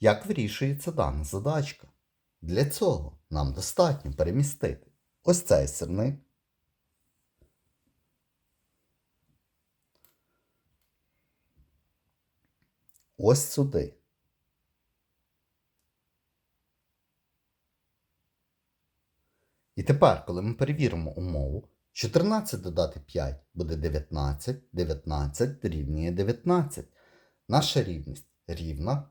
Як вирішується дана задачка? Для цього нам достатньо перемістити ось цей сирник. Ось сюди. І тепер, коли ми перевіримо умову, 14 додати 5 буде 19, 19 дорівнює 19. Наша рівність рівна,